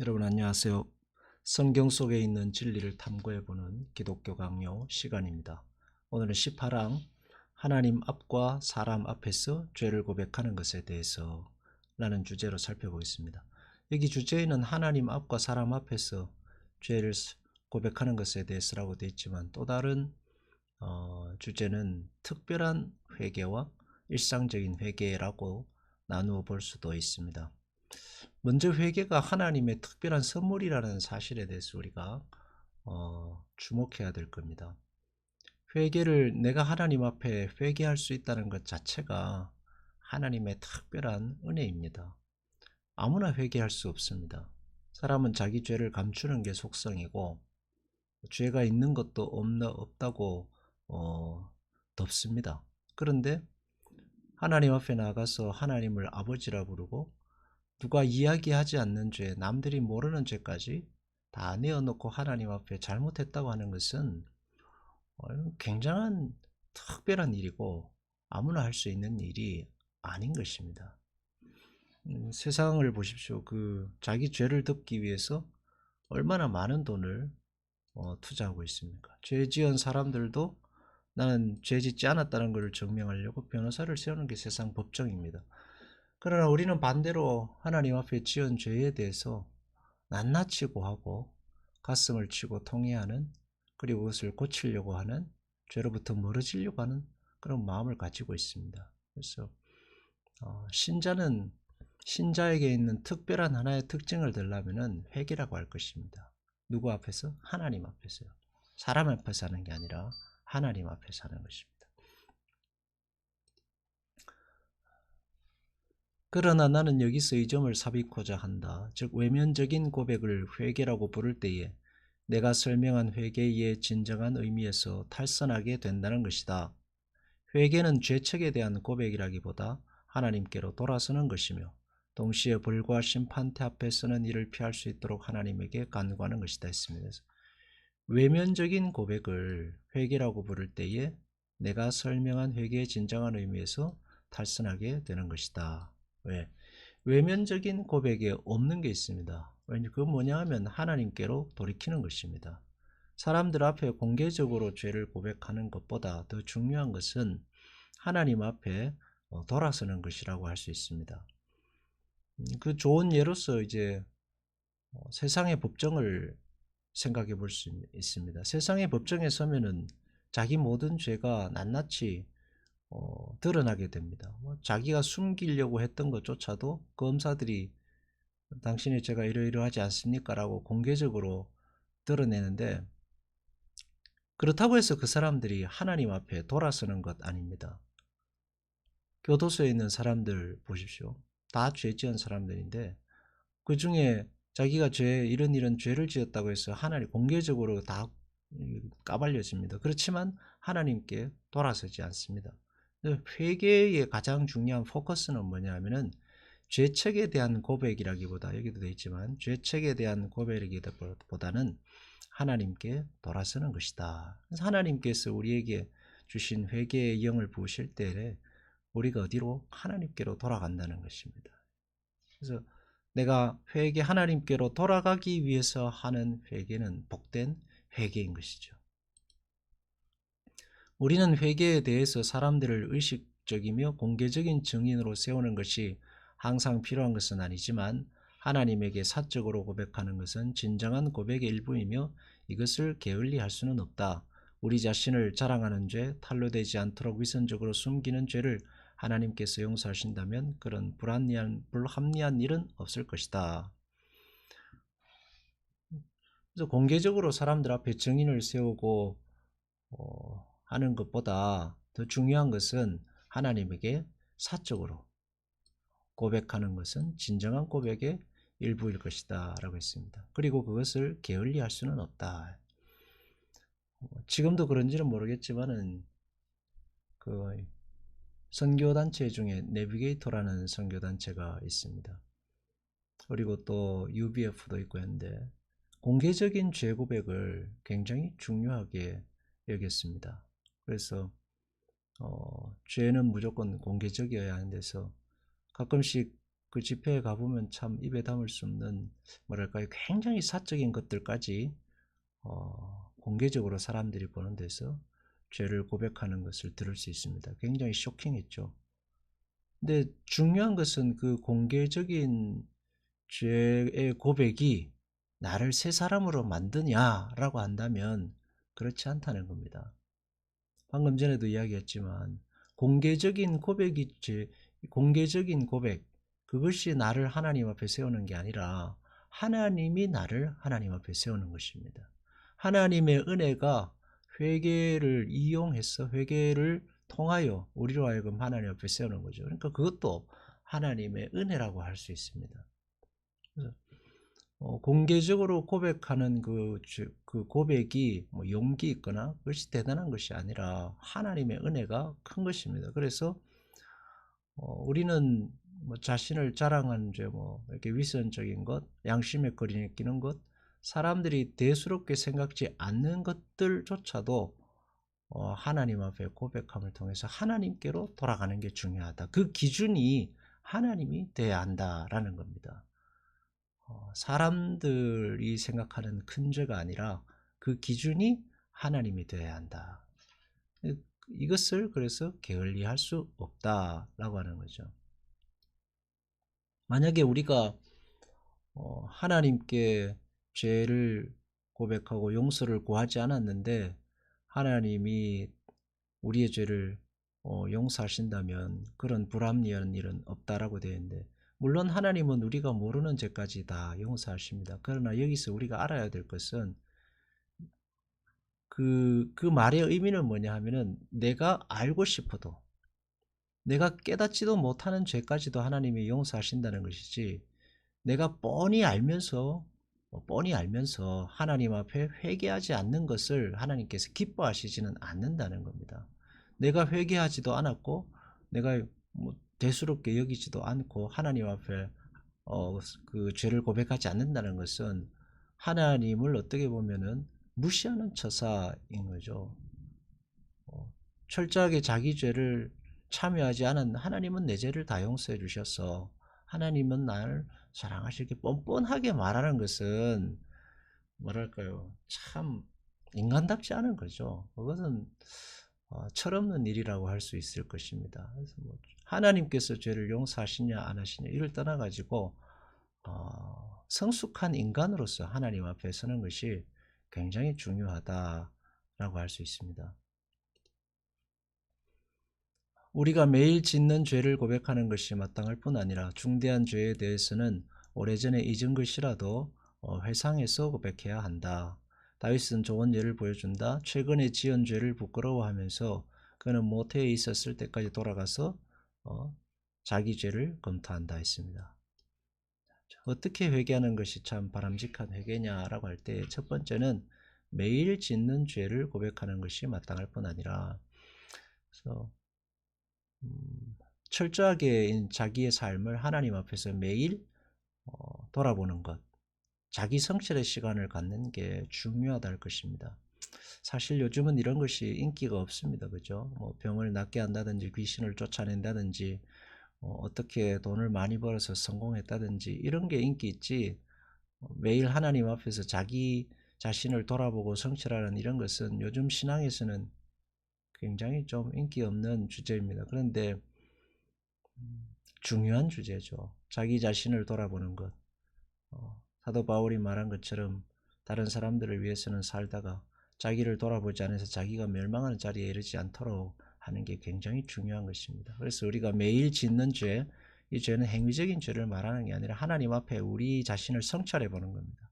여러분 안녕하세요. 성경 속에 있는 진리를 탐구해보는 기독교 강요 시간입니다. 오늘은 18항 하나님 앞과 사람 앞에서 죄를 고백하는 것에 대해서 라는 주제로 살펴보겠습니다. 여기 주제에는 하나님 앞과 사람 앞에서 죄를 고백하는 것에 대해서라고 되어 있지만 또 다른 어, 주제는 특별한 회개와 일상적인 회개라고 나누어 볼 수도 있습니다. 먼저 회개가 하나님의 특별한 선물이라는 사실에 대해서 우리가 어, 주목해야 될 겁니다. 회개를 내가 하나님 앞에 회개할 수 있다는 것 자체가 하나님의 특별한 은혜입니다. 아무나 회개할 수 없습니다. 사람은 자기 죄를 감추는 게 속성이고 죄가 있는 것도 없나 없다고 어, 덮습니다. 그런데 하나님 앞에 나가서 하나님을 아버지라 부르고 누가 이야기하지 않는 죄, 남들이 모르는 죄까지 다 내어놓고 하나님 앞에 잘못했다고 하는 것은 어, 굉장한 특별한 일이고 아무나 할 수 있는 일이 아닌 것입니다. 음, 세상을 보십시오. 그 자기 죄를 덮기 위해서 얼마나 많은 돈을 어, 투자하고 있습니까? 죄 지은 사람들도 나는 죄 짓지 않았다는 것을 증명하려고 변호사를 세우는 게 세상 법정입니다. 그러나 우리는 반대로 하나님 앞에 지은 죄에 대해서 낱낱이 고하고 가슴을 치고 통회하는 그리고 그것을 고치려고 하는 죄로부터 멀어지려고 하는 그런 마음을 가지고 있습니다. 그래서 어, 신자는 신자에게 있는 특별한 하나의 특징을 들려면은 회개라고 할 것입니다. 누구 앞에서? 하나님 앞에서요. 사람 앞에서 하는 게 아니라 하나님 앞에서 하는 것입니다. 그러나 나는 여기서 이 점을 삽입고자 한다. 즉 외면적인 고백을 회개라고 부를 때에 내가 설명한 회개의 진정한 의미에서 탈선하게 된다는 것이다. 회개는 죄책에 대한 고백이라기보다 하나님께로 돌아서는 것이며 동시에 불과 심판대 앞에서는 이를 피할 수 있도록 하나님에게 간구하는 것이다 했습니다. 외면적인 고백을 회개라고 부를 때에 내가 설명한 회개의 진정한 의미에서 탈선하게 되는 것이다. 왜? 외면적인 고백에 없는 게 있습니다. 그 뭐냐 하면 하나님께로 돌이키는 것입니다. 사람들 앞에 공개적으로 죄를 고백하는 것보다 더 중요한 것은 하나님 앞에 어, 돌아서는 것이라고 할 수 있습니다. 음, 그 좋은 예로서 이제 어, 세상의 법정을 생각해 볼 수 있습니다. 세상의 법정에 서면은 자기 모든 죄가 낱낱이 어, 드러나게 됩니다. 뭐 자기가 숨기려고 했던 것조차도 검사들이 당신이 제가 이러이러하지 않습니까? 라고 공개적으로 드러내는데 그렇다고 해서 그 사람들이 하나님 앞에 돌아서는 것 아닙니다. 교도소에 있는 사람들 보십시오. 다 죄 지은 사람들인데 그 중에 자기가 죄 이런 이런 죄를 지었다고 해서 하나님 공개적으로 다 까발려집니다. 그렇지만 하나님께 돌아서지 않습니다. 회개의 가장 중요한 포커스는 뭐냐면은 죄책에 대한 고백이라기보다 여기도 되어 있지만 죄책에 대한 고백이기보다는 하나님께 돌아서는 것이다. 하나님께서 우리에게 주신 회개의 영을 부으실 때 우리가 어디로 하나님께로 돌아간다는 것입니다. 그래서 내가 회개 하나님께로 돌아가기 위해서 하는 회개는 복된 회개인 것이죠. 우리는 회개에 대해서 사람들을 의식적이며 공개적인 증인으로 세우는 것이 항상 필요한 것은 아니지만 하나님에게 사적으로 고백하는 것은 진정한 고백의 일부이며 이것을 게을리할 수는 없다. 우리 자신을 자랑하는 죄, 탄로되지 않도록 위선적으로 숨기는 죄를 하나님께서 용서하신다면 그런 불합리한, 불합리한 일은 없을 것이다. 그래서 공개적으로 사람들 앞에 증인을 세우고 어, 하는 것보다 더 중요한 것은 하나님에게 사적으로 고백하는 것은 진정한 고백의 일부일 것이다 라고 했습니다. 그리고 그것을 게을리 할 수는 없다. 어, 지금도 그런지는 모르겠지만은 그 선교단체 중에 내비게이터라는 선교단체가 있습니다. 그리고 또 UBF도 있고 했는데 공개적인 죄 고백을 굉장히 중요하게 여겼습니다. 그래서 어, 죄는 무조건 공개적이어야 하는 데서 가끔씩 그 집회에 가보면 참 입에 담을 수 없는 뭐랄까요 굉장히 사적인 것들까지 어, 공개적으로 사람들이 보는 데서 죄를 고백하는 것을 들을 수 있습니다. 굉장히 쇼킹했죠. 근데 중요한 것은 그 공개적인 죄의 고백이 나를 새 사람으로 만드냐라고 한다면 그렇지 않다는 겁니다. 방금 전에도 이야기했지만 공개적인 고백이 죄, 공개적인 고백 그것이 나를 하나님 앞에 세우는 게 아니라 하나님이 나를 하나님 앞에 세우는 것입니다. 하나님의 은혜가 회개를 이용해서 회개를 통하여 우리로 하여금 하나님 앞에 세우는 거죠. 그러니까 그것도 하나님의 은혜라고 할 수 있습니다. 어, 공개적으로 고백하는 그, 주- 그 고백이 뭐 용기 있거나 그것이 대단한 것이 아니라 하나님의 은혜가 큰 것입니다. 그래서 어, 우리는 뭐 자신을 자랑하는 죄, 뭐 이렇게 위선적인 것, 양심에 거리는 끼는 것, 사람들이 대수롭게 생각지 않는 것들조차도 어, 하나님 앞에 고백함을 통해서 하나님께로 돌아가는 게 중요하다. 그 기준이 하나님이 돼야 한다라는 겁니다. 어, 사람들이 생각하는 큰 죄가 아니라 그 기준이 하나님이 되어야 한다. 이- 이것을 그래서 게을리할 수 없다라고 하는 거죠. 만약에 우리가 어, 하나님께 죄를 고백하고 용서를 구하지 않았는데 하나님이 우리의 죄를 어, 용서하신다면 그런 불합리한 일은 없다라고 되어 있는데 물론 하나님은 우리가 모르는 죄까지 다 용서하십니다. 그러나 여기서 우리가 알아야 될 것은 그, 그 말의 의미는 뭐냐 하면은 내가 알고 싶어도 내가 깨닫지도 못하는 죄까지도 하나님이 용서하신다는 것이지 내가 뻔히 알면서 뭐 뻔히 알면서 하나님 앞에 회개하지 않는 것을 하나님께서 기뻐하시지는 않는다는 겁니다. 내가 회개하지도 않았고 내가 뭐 대수롭게 여기지도 않고 하나님 앞에 어, 그 죄를 고백하지 않는다는 것은 하나님을 어떻게 보면은 무시하는 처사인 거죠. 어, 철저하게 자기 죄를 참여하지 않은 하나님은 내 죄를 다 용서해 주셔서 하나님은 나를 사랑하시게 뻔뻔하게 말하는 것은 뭐랄까요 참 인간답지 않은 거죠. 그것은 어, 철없는 일이라고 할 수 있을 것입니다. 그래서 뭐 하나님께서 죄를 용서하시냐 안 하시냐 이를 떠나 가지고 어, 성숙한 인간으로서 하나님 앞에 서는 것이 굉장히 중요하다라고 할 수 있습니다. 우리가 매일 짓는 죄를 고백하는 것이 마땅할 뿐 아니라 중대한 죄에 대해서는 오래전에 잊은 것이라도 어, 회상해서 고백해야 한다. 다윗은 좋은 예를 보여준다. 최근에 지은 죄를 부끄러워하면서 그는 모태에 있었을 때까지 돌아가서 어, 자기 죄를 검토한다 했습니다. 어떻게 회개하는 것이 참 바람직한 회개냐라고 할 때 첫 번째는 매일 짓는 죄를 고백하는 것이 마땅할 뿐 아니라 그래서 음, 철저하게 자기의 삶을 하나님 앞에서 매일 어, 돌아보는 것, 자기 성찰의 시간을 갖는 게 중요하다 할 것입니다. 사실 요즘은 이런 것이 인기가 없습니다. 그죠? 뭐 병을 낫게 한다든지 귀신을 쫓아낸다든지 어, 떻게 돈을 많이 벌어서 성공했다든지 이런 게 인기 있지 어, 매일 하나님 앞에서 자기 자신을 돌아보고 성찰하는 이런 것은 요즘 신앙에서는 굉장히 좀 인기 없는 주제입니다. 그런데 음, 중요한 주제죠. 자기 자신을 돌아보는 것. 어, 사도 바울이 말한 것처럼 다른 사람들을 위해서는 살다가 자기를 돌아보지 않아서 자기가 멸망하는 자리에 이르지 않도록 하는 게 굉장히 중요한 것입니다. 그래서 우리가 매일 짓는 죄, 이 죄는 행위적인 죄를 말하는 게 아니라 하나님 앞에 우리 자신을 성찰해 보는 겁니다.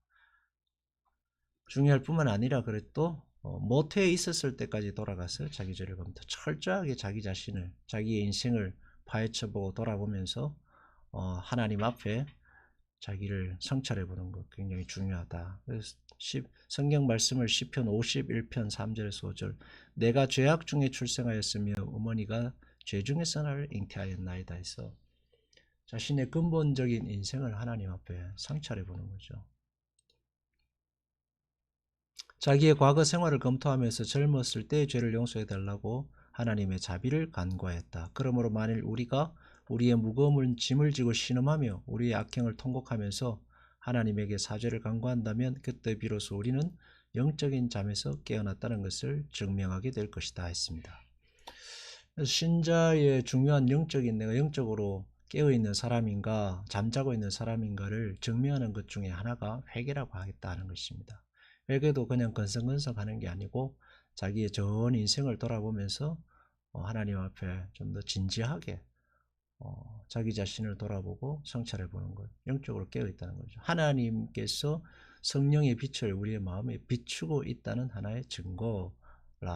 중요할 뿐만 아니라 그래도 어, 모태에 있었을 때까지 돌아가서 자기 죄를 검토 철저하게 자기 자신을 자기의 인생을 파헤쳐보고 돌아보면서 어, 하나님 앞에 자기를 성찰해 보는 것 굉장히 중요하다. 그래서 10, 성경 말씀을 시편 51편 3절에서 5절 내가 죄악 중에 출생하였으며 어머니가 죄 중에서 나를 잉태하였나이다 해서 자신의 근본적인 인생을 하나님 앞에 성찰해 보는 거죠. 자기의 과거 생활을 검토하면서 젊었을 때의 죄를 용서해 달라고 하나님의 자비를 간구하였다. 그러므로 만일 우리가 우리의 무거움을 짐을 지고 신음하며 우리의 악행을 통곡하면서 하나님에게 사죄를 간구한다면 그때 비로소 우리는 영적인 잠에서 깨어났다는 것을 증명하게 될 것이다 했습니다. 신자의 중요한 영적인 내가 영적으로 깨어 있는 사람인가 잠자고 있는 사람인가를 증명하는 것 중에 하나가 회개라고 하겠다는 것입니다. 회개도 그냥 건성건성하는 게 아니고 자기의 전 인생을 돌아보면서 어, 하나님 앞에 좀 더 진지하게 어, 자기 자신을 돌아보고 성찰해 보는 것, 영적으로 깨어 있다는 거죠. 하나님께서 성령의 빛을 우리의 마음에 비추고 있다는 하나의 증거라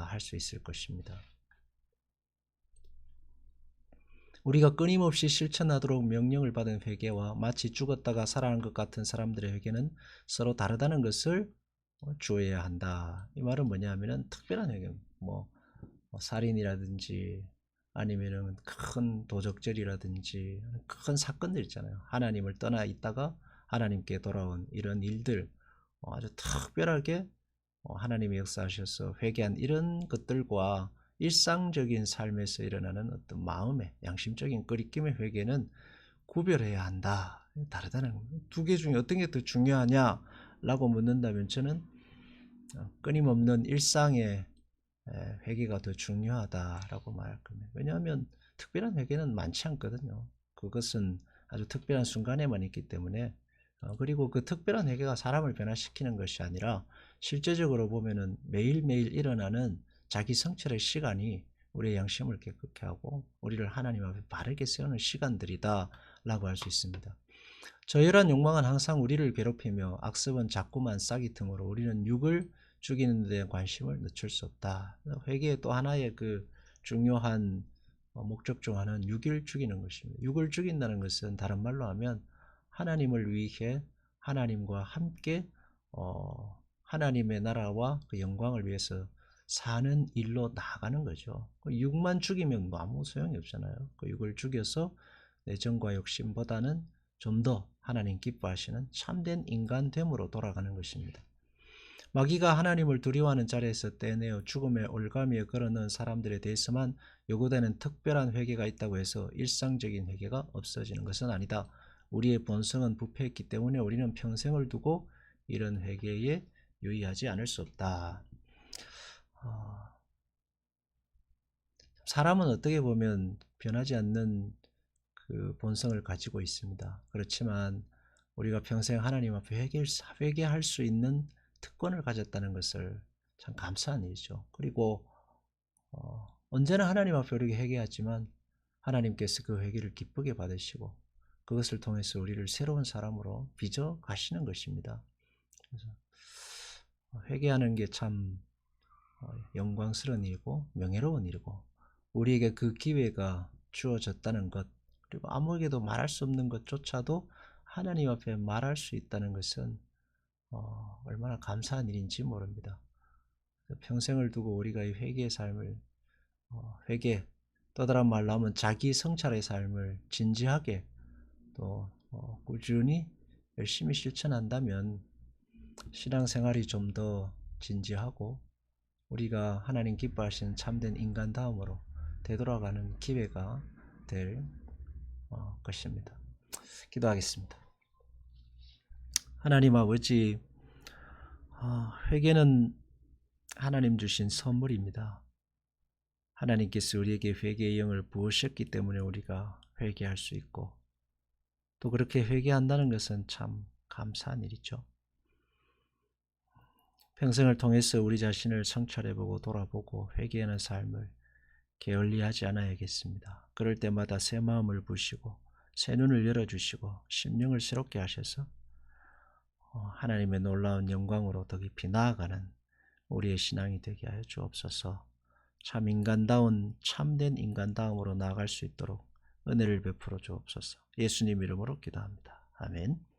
할 수 있을 것입니다. 우리가 끊임없이 실천하도록 명령을 받은 회개와 마치 죽었다가 살아난 것 같은 사람들의 회개는 서로 다르다는 것을 어, 주의해야 한다. 이 말은 뭐냐면은 특별한 회개, 뭐, 뭐 살인이라든지 아니면은 큰 도적질이라든지 큰 사건들 있잖아요. 하나님을 떠나 있다가 하나님께 돌아온 이런 일들 어, 아주 특별하게 어, 하나님이 역사하셔서 회개한 이런 것들과 일상적인 삶에서 일어나는 어떤 마음의 양심적인 끄리낌의 회개는 구별해야 한다. 다르다는 두 개 중에 어떤 게 더 중요하냐라고 묻는다면 저는 어, 끊임없는 일상의 에, 회개가 더 중요하다라고 말할 겁니다. 왜냐하면 특별한 회개는 많지 않거든요. 그것은 아주 특별한 순간에만 있기 때문에 어, 그리고 그 특별한 회개가 사람을 변화시키는 것이 아니라 실제적으로 보면은 매일매일 일어나는 자기 성찰의 시간이 우리의 양심을 깨끗게 하고 우리를 하나님 앞에 바르게 세우는 시간들이다 라고 할 수 있습니다. 저열한 욕망은 항상 우리를 괴롭히며 악습은 자꾸만 싹이 틈으로 우리는 육을 죽이는 데 관심을 늦출 수 없다. 회개의 또 하나의 그 중요한 어, 목적 중 하나는 육을 죽이는 것입니다. 육을 죽인다는 것은 다른 말로 하면 하나님을 위해 하나님과 함께 어, 하나님의 나라와 그 영광을 위해서 사는 일로 나아가는 거죠. 그 육만 죽이면 뭐 아무 소용이 없잖아요. 그 육을 죽여서 내 정과 욕심보다는 좀 더 하나님 기뻐하시는 참된 인간 됨으로 돌아가는 것입니다. 마귀가 하나님을 두려워하는 자리에서 떼내어 죽음의 올가미에 걸어넣은 사람들에 대해서만 요구되는 특별한 회개가 있다고 해서 일상적인 회개가 없어지는 것은 아니다. 우리의 본성은 부패했기 때문에 우리는 평생을 두고 이런 회개에 유의하지 않을 수 없다. 어, 사람은 어떻게 보면 변하지 않는 그 본성을 가지고 있습니다. 그렇지만 우리가 평생 하나님 앞에 회개, 회개할 수 있는 특권을 가졌다는 것을 참 감사한 일이죠. 그리고 어, 언제나 하나님 앞에 우리가 회개하지만 하나님께서 그 회개를 기쁘게 받으시고 그것을 통해서 우리를 새로운 사람으로 빚어 가시는 것입니다. 그래서 회개하는 게참 어, 영광스러운 일이고 명예로운 일이고 우리에게 그 기회가 주어졌다는 것 그리고 아무에게도 말할 수 없는 것조차도 하나님 앞에 말할 수 있다는 것은 어, 얼마나 감사한 일인지 모릅니다. 평생을 두고 우리가 이 회개의 삶을 어, 회개 또 다른 말로 하면 자기 성찰의 삶을 진지하게 또 어, 꾸준히 열심히 실천한다면 신앙생활이 좀 더 진지하고 우리가 하나님 기뻐하시는 참된 인간 다음으로 되돌아가는 기회가 될 어, 것입니다. 기도하겠습니다. 하나님 아버지, 아, 회개는 하나님 주신 선물입니다. 하나님께서 우리에게 회개의 영을 부으셨기 때문에 우리가 회개할 수 있고 또 그렇게 회개한다는 것은 참 감사한 일이죠. 평생을 통해서 우리 자신을 성찰해보고 돌아보고 회개하는 삶을 게을리하지 않아야겠습니다. 그럴 때마다 새 마음을 부시고 새 눈을 열어주시고 심령을 새롭게 하셔서 어, 하나님의 놀라운 영광으로 더 깊이 나아가는 우리의 신앙이 되게 하여 주옵소서. 참 인간다운 참된 인간다움으로 나아갈 수 있도록 은혜를 베풀어 주옵소서. 예수님 이름으로 기도합니다. 아멘.